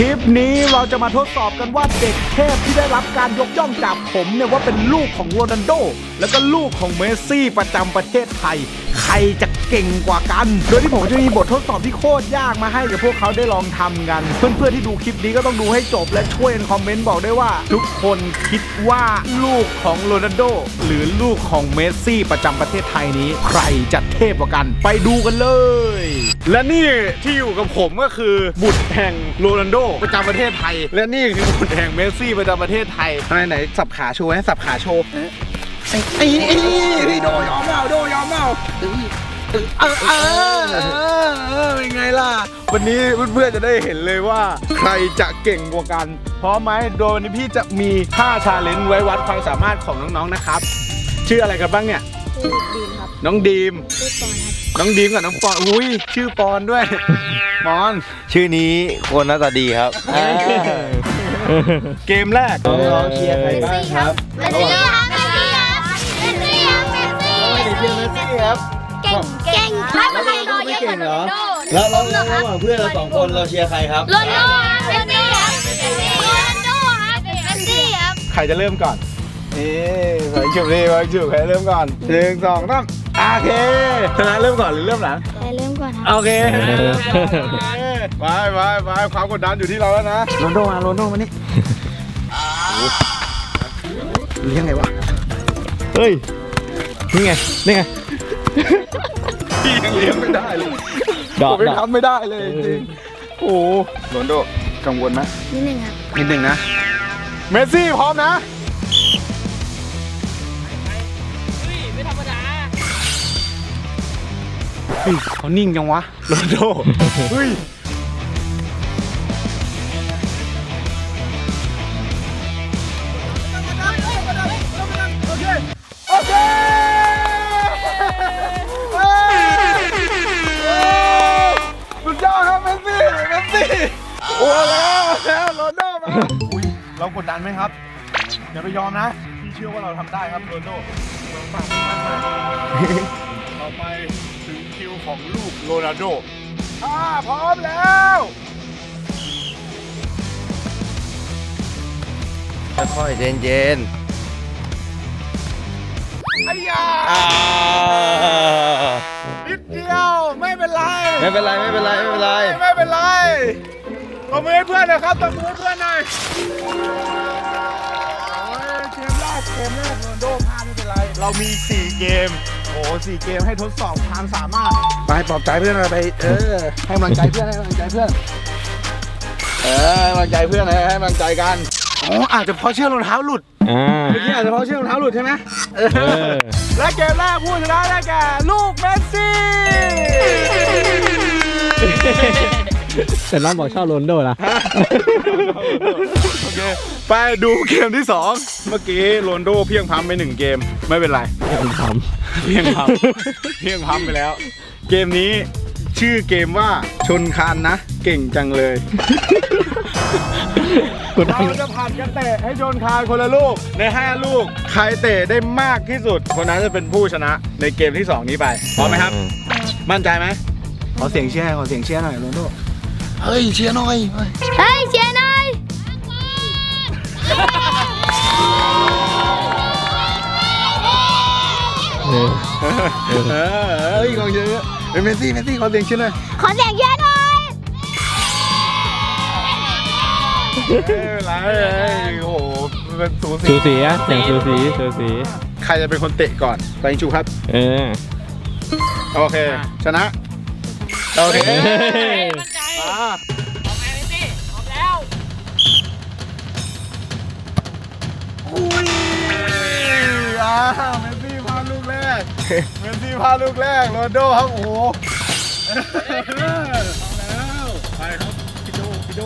คลิปนี้เราจะมาทดสอบกันว่าเด็กเทพที่ได้รับการยกย่องจากผมเนี่ยว่าเป็นลูกของโรนัลโด แล้วก็ลูกของเมสซี่ประจำประเทศไทย ใครจะ เก่งกว่ากัน โดยที่ผมจะมีบททดสอบที่โคตรยากมาให้กับพวกเขาได้ลองทำกัน เพื่อนๆที่ดูคลิปนี้ก็ต้องดูให้จบและช่วยกันคอมเมนต์บอกด้วยว่า ทุกคนคิดว่าลูกของโรนัลโดหรือลูกของเมสซี่ประจำประเทศไทยนี้ ใครจะเทพกว่ากัน ไปดูกันเลย และนี่ที่อยู่กับผมก็คือบุตรแห่งโรนัลโดประจำประเทศไทย และนี่คือบุตรแห่งเมสซี่ประจำประเทศไทยไหนไหนสับขาโชว์ให้สับขาโชว์ไอ้ไอ้ไอ้ไอ้โดยอมเอาโดยอมเอา เออเออเออเออเป็นไงล่ะ วันนี้เพื่อนๆจะได้เห็นเลยว่า ใครจะเก่งกว่ากัน พร้อมไหมโดยวันนี้พี่จะมีท่าชาเลนจ์ไว้วัดความสามารถของน้องๆนะครับ ชื่ออะไรกันบ้างเนี่ย ชื่อดีมครับน้องดีม ชื่อปอนครับน้องดีมกับน้องปอน อุ้ยชื่อปอนด้วย ปอน ชื่อนี้คนหน้าตาดีครับ เกมแรกน้องๆเชียร์ใครบ้างครับ เมสซี่ครับเมสซี่ครับเมสซี่ครับเมสซี่เชียร์เมสซี่ครับ เก่งเก่งครับใครรอเยอะกว่าโรนัลโดแล้วแล้วแล้วระหว่างเพื่อนเราสองคนเราเชียร์ใครครับ โรนัลโดเมสซี่ครับเมสซี่โรนัลโดครับเมสซี่ครับใครจะเริ่มก่อน นี่ไปจุบดิไปจุบใครเริ่มก่อนหนึ่งสองสามโอเคชนะเริ่มก่อนหรือเริ่มหลัง ใครเริ่มก่อนครับโอเคไปไปไปความกดดันอยู่ที่เราแล้วนะโรนโดมาโรนโดมานี่เลี้ยงไงวะ เฮ้ย นี่ไง นี่ไง พี่ยังเลี้ยงไม่ได้เลยดอผกมยังดอก ทำไม่ได้เลยจริงๆโอ้โหโรนโดกังวลไหมนิดหนึ่งครับ นิดหนึ่งนะ เมสซี่พร้อมนะเฮ้ยเขานิ่งจังวะโรนลโดเฮ้ย เรากดดันไหมครับอย่าไปยอมนะพี่เชื่อว่าเราทำได้ครับโรนลโดมากมากมากต่อไปถึงคิวของลูกโรนัลโดถ้าพร้อมแล้วค่อยๆเย็นไอ้ยาๆอ่านิดเดียวไม่เป็นไร ไม่เป็นไรไม่เป็นไรไม่เป็นไร ไม่เป็นไร ตบมือให้เพื่อนหนะครับตบมือให้เพื่อนหน่อยโอ้ยเกมแรกเกมแรกโรนลโดพลาดไม่เป็นไร เรามี 4 เกม โอ้สี่เกมให้ทดสอบความสามารถ ไปปลอบใจเพื่อนหน่อยไปเออให้กำลังใจเพื่อนให้กำลังใจเพื่อนเออให้กำลังใจเพื่อนให้ให้กำลังใจกันอ๋ออาจจะเพราะเชือกรองเท้าหลุดอ่าเมื่อกี้อาจจะเพราะเชือกรองเท้าหลุดใช่ไหมเออ เออและเกมแรกผู้ชนะได้แก่ลูกเมสซี่ แต่น้องบอกชอบโรนลโดนะ โอเค ไปดูเกมที่ 2 เมื่อกี้โรนลโดเพียงพัมไปหนึ่งเกม ไม่เป็นไรยังทเพียงพัมเพียงพัมไปแล้ว เกมนี้ชื่อเกมว่าชนคานนะ เก่งจังเลยำกดดัเรานจะผ่านกันเตะให้ชนคานคนละลูกใน 5 ลูก ใครเตะได้มากที่สุด คนนั้นจะเป็นผู้ชนะในเกมที่ 2 นี้ไปพร้อมไหมครับ มั่นใจไหมขอเสียงเชียร์ขอเสียงเชียร์หน่อยโรนลโด เฮ้ยเชียร์หน่อยเฮ้ยเฮ้ยเชียร์หน่อยเออเออเฮ้ยกองเชียร์เยอะเป็นเมสซี่เมสซี่ขอเสียงเชียร์หน่อยขอเสียงเชียร์หน่อยไม่เป็นไรเอ้ยโอ้โหมันเป็นสูสีสูสีอะเสียงสูสีสูสีใครจะเป็นคนเตะก่อนไปจูครับ เออโอเค ชนะ โอเค เมสซี่พลาดลูกแรกโรนลโดครับโอ้โหเอาแล้วไปครับพี่โดพี่โด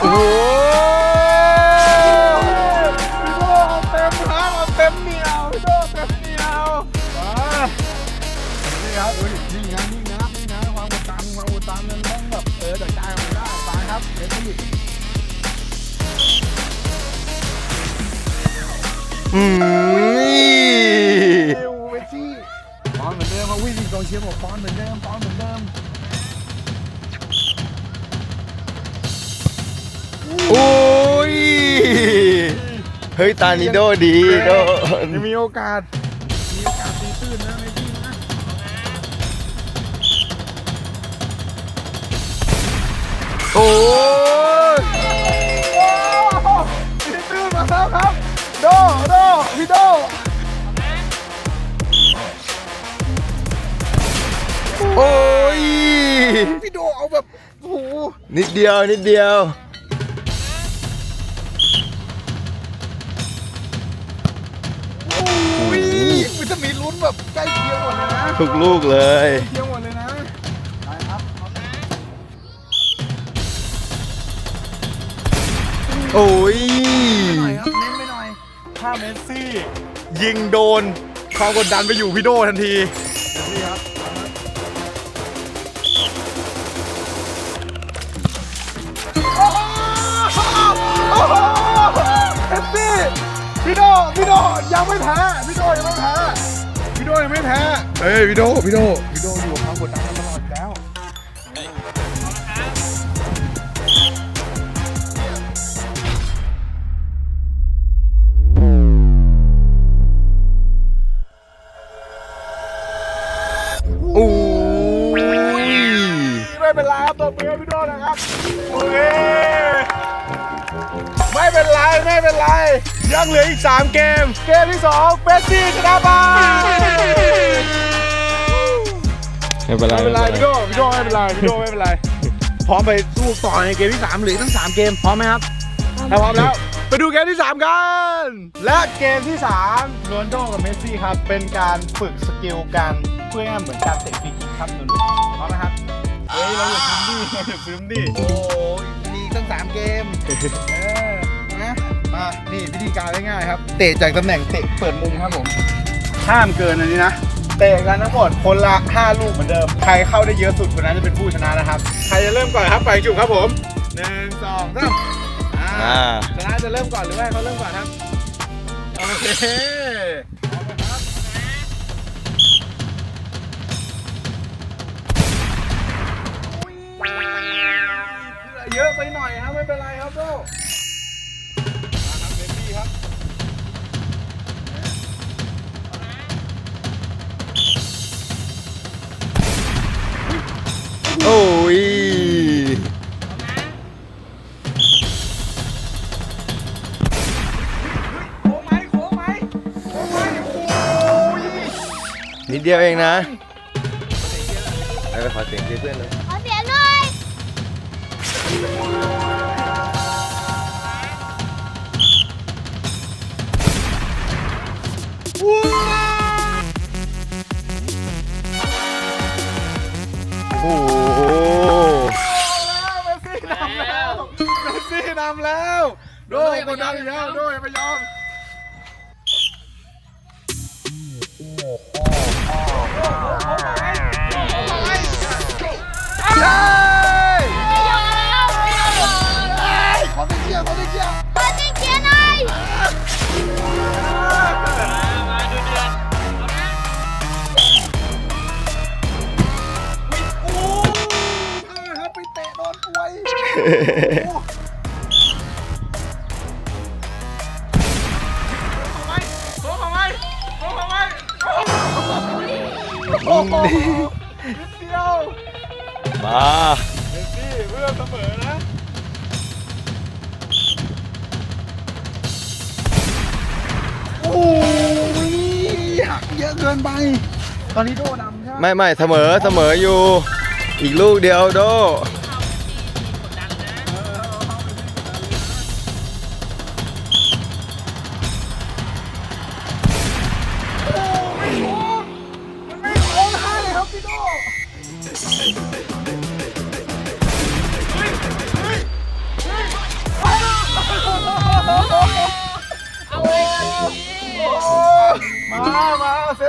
โอ้โหพี่โดเอาเต็มครับเอาเต็มเหนียวพี่โดเต็มเหนียวมานี่ครับเอ้ยนี่นะนี่นะนี่นะความกดดันความกดดันมันต้องแบบเออเดี๋ยวใจมันได้ไปครับเมสซี่ อืม เร็ววสซี่ปอนเหมือนเดิมมาวิ่งกองเชียร์บอกปอนเหมือนเดิมปอนเหมือนเดิมโอ้ย เฮ้ย ตานิโดดีโดนมีโอกาส มีโอกาสตีตื้นนะไม่ซี่นะโอ้ย ดโดพี่โดโอ้ยพี่โดเอาแบบโอ้โหนิดเดียวนิดเดียว อุ้ยมันจะมีลุ้นแบบใกล้เคียงหมดเลยนะทุกลูกเลย เคียงหมดเลยนะไปครับโอ้ย หน่อยครับเน้นไปหน่อยถ้าเมสซี่ ยิงโดน ความกดดันไปอยู่พี่โดทันทีเมสซี่ครับโอ้โหโอ้โหเมสซี่พี่โดพี่โดยังไม่แพ้พี่โดยังไม่แพ้พี่โดยังไม่แพ้เฮ้ยพี่โดพี่โดพี่โดอยู่กับความกดดัน ยังเหลืออีก 3 เกม เกมที่2เบสซี่ชนะไปไม่เป็นไรไม่เป็นไรพี่โดพี่โดไม่เป็นไรพี่โดไม่เป็นไร พร้อมไปสู้ต่อในเกมที่ 3 หรือทั้ง 3 เกม พร้อมไหมครับถ้าพร้อมแล้ว ไปดูเกมที่ 3 กัน และเกมที่3โรนลโดกับเมสซี่ครับ เป็นการฝึกสกิลการเพื่อให้เหมือนการเตะฟรีคิกครับหนุ่มๆพร้อมไหมครับ เฮ้ย เราอย่าฟิมดิเราอย่าฟิมดิโอ้ยมีตั้ง 3 เกมเออนะ มา นี่วิธีการง่ายๆครับ เตะจากตำแหน่งเตะเปิดมุมครับผม ห้ามเกินอันนี้นะ เตะกันทั้งหมดคนละ 5 ลูกเหมือนเดิม ใครเข้าได้เยอะสุดคนนั้นจะเป็นผู้ชนะนะครับ ใครจะเริ่มก่อนครับ ไปจุกครับผมหนึ่งสองสามอ่าอ่า ชนะจะเริ่มก่อนหรือว่าให้เขาเริ่มก่อนครับ โอเคพร้อมนะครับอุ๊ยเยอะไปหน่อยครับไม่เป็นไรครับโดมาครับีครับโอ้ยโค้งไหมโค้งไหมโค้งไหมโอ้ยนิดเดียวเองนะไปไปขอเสียงเพื่อนเลย โอ้โหเมสซี่นำแล้วเมสซี่นำแล้วโดยกดดันอีกแล้วโดยไปยอมโอ้โห เกินไป ตอนนี้โดดำใช่ไหมไม่ไม่เสมอเสมออยู่ อีกลูกเดียวโด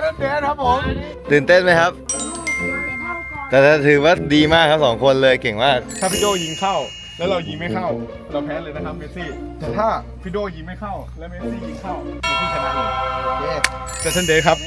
มาเซนเดนครับผมตื่นเต้นไหมครับ แต่ถือว่าดีมากครับสองคนเลยเก่งมาก ถ้าพี่โดยิงเข้า แล้วเรายิงไม่เข้า เราแพ้เลยนะครับเมสซี่แต่ถ้าพี่โดยิงไม่เข้า แล้วเมสซี่ยิงเข้าเมสซี่ชนะเลยโอเคเซนเดนครับ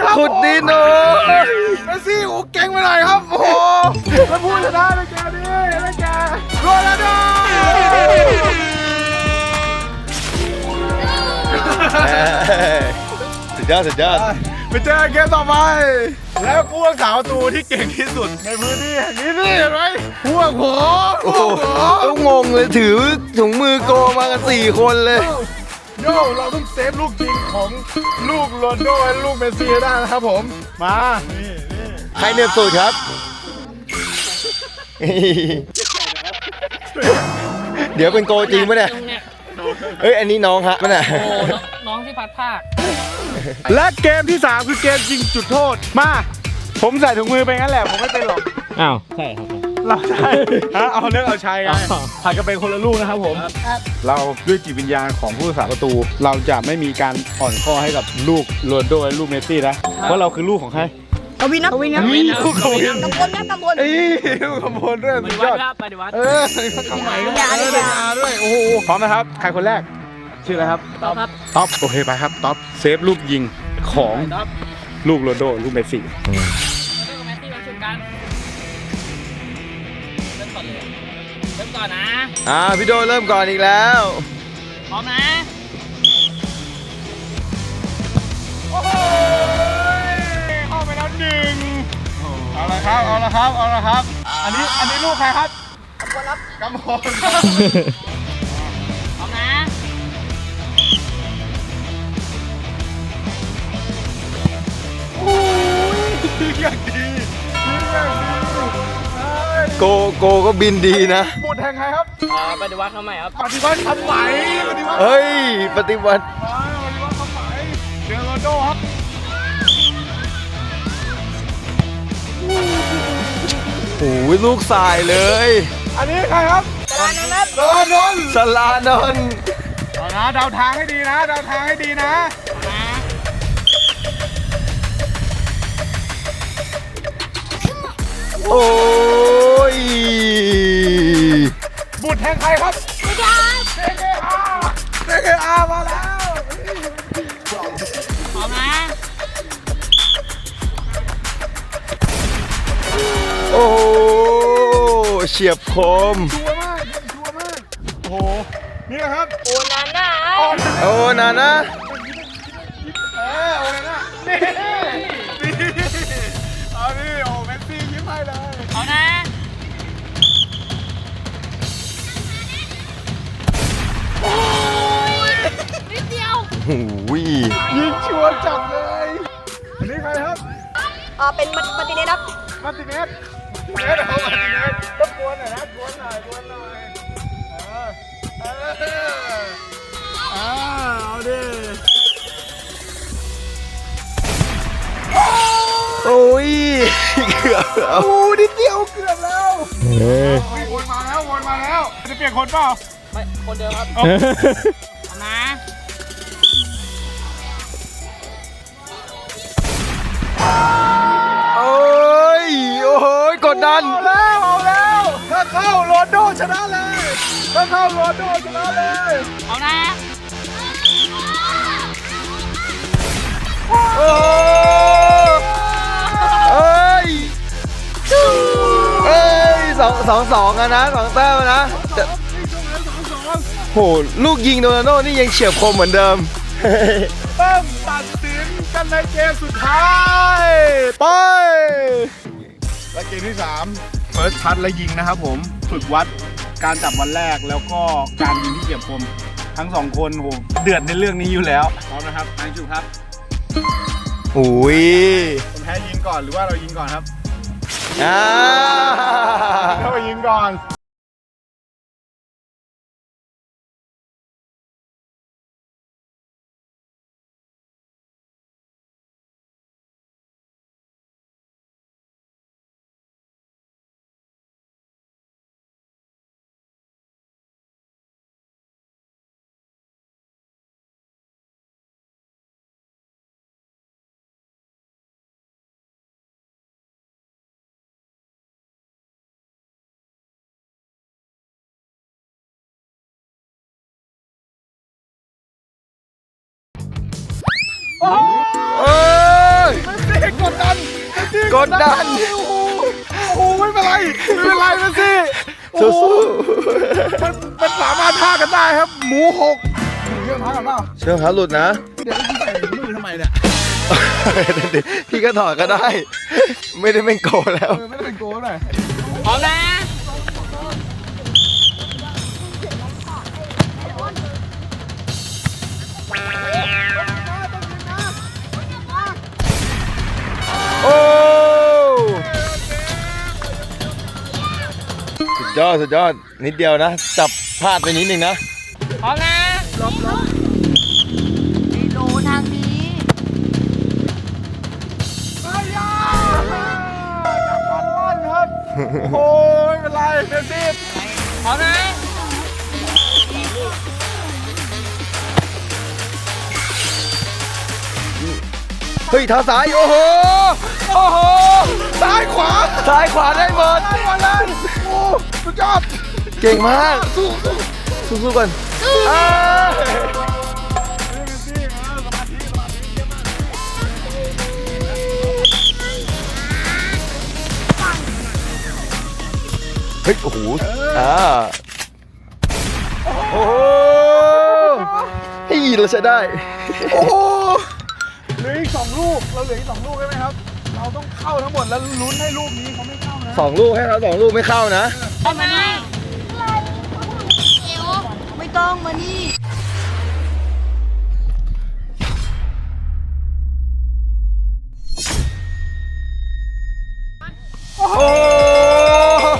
นโอ้ยเมสซี่โอ้เก่งไปหน่อยครับโอ้โหแล้วผู้ชนะในเกมนี้ได้แก่โรนัลโดสุดยอดสุดยอดไปเจอเกมต่อไป แล้วผู้รักษาประตูที่เก่งที่สุดในพื้นที่แห่งนี้นี่เห็นไหมพวกผมโอ้พโหวกผมต้องงงเลยถือถุงมือโกมากันสี่คนเลย โย่เราต้องเซฟลูกจริงของลูกโรนลโดและลูกเมสซี่ให้ได้นะครับผม มานี่นี่ใครเหนือบสุดครับ เดี๋ยวเป็นโกจริงปะเนี่ย เอ้ย อันนี้น้องฮะมันอะ โอ้น้องน้องที่พัดภาค และเกมที่ 3 คือเกมยิงจุดโทษ มา ผมใส่ถุงมือไปงั้นแหละ ผมไม่เป็นหรอก อ้าว ใช่ครับผม เราใช่ฮะเอาเรื่องเอาชัยไงอ๋อผัดกันเป็นคนละลูกนะครับผม เราด้วยจิตวิญญาณของผู้รักษาประตู เราจะไม่มีการอ่อนข้อให้กับลูกโรนลโดและลูกเมสซี่นะเพราะเราคือลูกของใครกวินนะกวินนะนี่ลูกของวินตำบลนะตำบลเอ้ยลูกของพลด้วยปสุฏิดยวัอติดครับปฏิวัติเออคำใหม่ก็ได้เออได้อาด้วยโอ้โหพร้อมนะครับใครคนแรกชื่ออะไรครับต่อครับท็อปโอเคไปครับท็อปเซฟลูกยิงของท็อปลูกโรนลโดลูกเมสซี่ ก่อนนะ อ่าพี่โดเริ่มก่อนอีกแล้ว พร้อมนะ โอ้โหเข้าไปแล้วหนึ่งเอาละครับ เอาละครับ เอาละครับ อันนี้ อันนี้ลูกใครครับกำพลครับกำพลพร้อมนะ โอ้ยยิงอย่างดี โกโกก็บินดีนะ บุตรแห่งใครครับเอ่อปฏิวัติคำใหม่ครับ ปฏิวัติคำไหมปฏิวัติเฮ้ย ปฏิวัติมาปฏิวัติคำไหมเดโรนลโดครับโอ้ยลูกสายเลย อันนี้ใครครับสลานนท์โรนนท์สลานนท์เอานะเดาทางให้ดีนะเดาทางให้ดีนะนะโอ้ บุตรแห่งใครครับบุตรเซเกอาเซเกอามาแล้ว พร้อมนะโอ้เฉียบคม ชัวร์มากยิงชัวร์มาก โอ้โห นี่นะครับ โอนาน่าออนโอ้นานะ เดียวโอ้ยยิงชัวร์จัดเลย อันนี้ใครครับเออเป็นมาร์ติเนสครับมาร์ติเนสมาร์ติเนสเอามาร์ติเนสรบกวนหน่อยนะกวนหน่อยกวนหน่อยเออเอออ่าเอาดิโอ้ยเกือบแล้วโอ้นิดเดียวเกือบแล้วเฮ้ยเฮ้ยวนมาแล้ววนมาแล้วจะเปลี่ยนคนเปล่าไม่คนเดิมครับ ถ้าเข้าโรนลโดชนะเลยพร้อมนะโอ้เอ้ยเอ้ยสองสองสองอะนะสองแต้มอะนะแต่โหลูกยิงโดนาโน่นี่ยังเฉียบคมเหมือนเดิมเริ่มตัดสินกันในเกมสุดท้ายไปและเกมที่3เฟิร์สชัดและยิงนะครับผม ฝึกวัด การจับวันแรกแล้วก็การยิงที่เฉียบคมทั้งสองคนโหเดือดในเรื่องนี้อยู่แล้วพร้อมนะครับนายจูครับอุ้ยคนแพ้ยิงก่อนหรือว่าเรายิงก่อนครับอ่าเรายิงก่อน โอ้เอ้ยยกดกดดัน โอ้โหไม่เป็นไรไม่เป็นไรนะสิสู้มันมันสามารถท่ากันได้ครับ หมูหกเรื่องท่ากันเปล่าเชือกขาหลุดนะ เดี๋ยวพี่ใส่มือทำไมเนี่ยพี่ก็ถอดก็ได้ ไม่ได้เป็นโกแล้ว เออไม่ได้เป็นโกลหน่อยพร้อมนะโยอดสุดยอดนิดเดียวนะ จับพลาดไปนิดนึงนะพร้อมนะโลทางนี้โอ้ยไม่เป็นไรเมสซี่พร้อมนะเฮ้ยเท้าซ้าย โอ้โห โอ้โห ซ้ายขวา ซ้ายขวาได้หมดซ้ายขวาเลยโอ้ สุดยอดเก่งมากสู้สู้สู้สู้ก่อนอ่าเฮ้ยโอ้โหอ่าโอ้โหเฮ้ยเราใช้ได้ โอ้โหเหลืออีกสองลูกเราเหลืออีกสองลูกใช่ไหมครับ เราต้องเข้าทั้งหมดแล้วลุ้นให้ลูกนี้เขาไม่เข้านะ สองลูกให้เราสองลูกไม่เข้านะพร้อมนะเอวไม่ต้องมานี่โอ้โห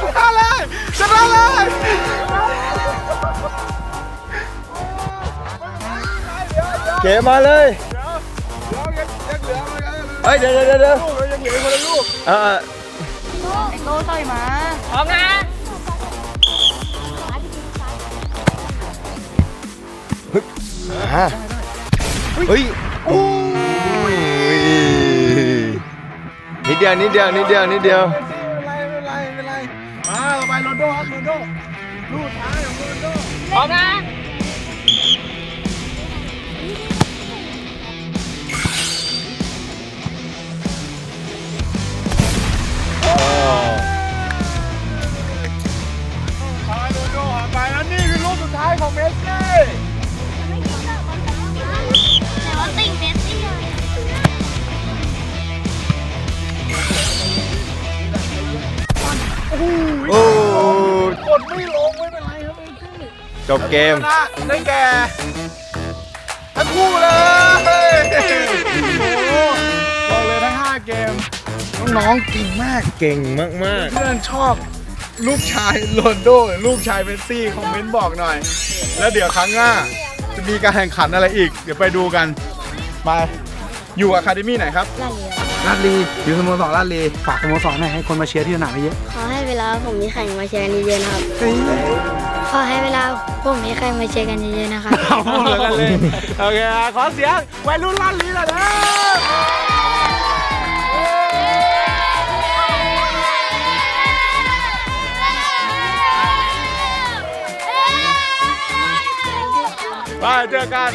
ชนะเลยชนะเลยเก๋มาเลยเดี๋ยวยังยังเหลือมันยังเหลือเฮ้ยเดี๋ยวเดี๋ยวเดี๋ยวลูกเรายังเหลือคนละลูกอ่าไอ้โล ต่อยมาพร้อมนะอ่าเฮ้ยโอ้ยนิดเดียวนิดเดียวนิดเดียวนิดเดียวไม่เป็นไของเมสซี่แต่ว่าติ่งเมสซี่อะโอ้กดไม่ลงไม่เป็นไรครับเมสซี่จบเกมชนะได้แก่ทั้งคู่เลยโอ้โหบอกเลยทั้ง 5 เกม น้องๆเก่งมาก เก่งมาก เพื่อนชอบ ลูกชายโรนลโดหรือลูกชายเมสซี่คอมเมนต์บอกหน่อย แล้วเดี๋ยวครั้งหน้า จะมีการแข่งขันอะไรอีก เดี๋ยวไปดูกันมาอยู่อะคาเดมี่ไหนครับลาดลีอยู่สโมสรลาดลีฝากสโมสรหน่อยให้คนมาเชียร์ที่สนามเยอะขอให้เวลาผมมีแข่งมาเชียร์กันเยอะๆนะครับ ขอให้เวลาผมมีแข่งมาเชียร์กันเยอะๆนะครับ เอาพูดเลยกันเลยโอเคอะขอเสียงวัยรุ่นลาดลีหน่อยนะ ไปเจอกัน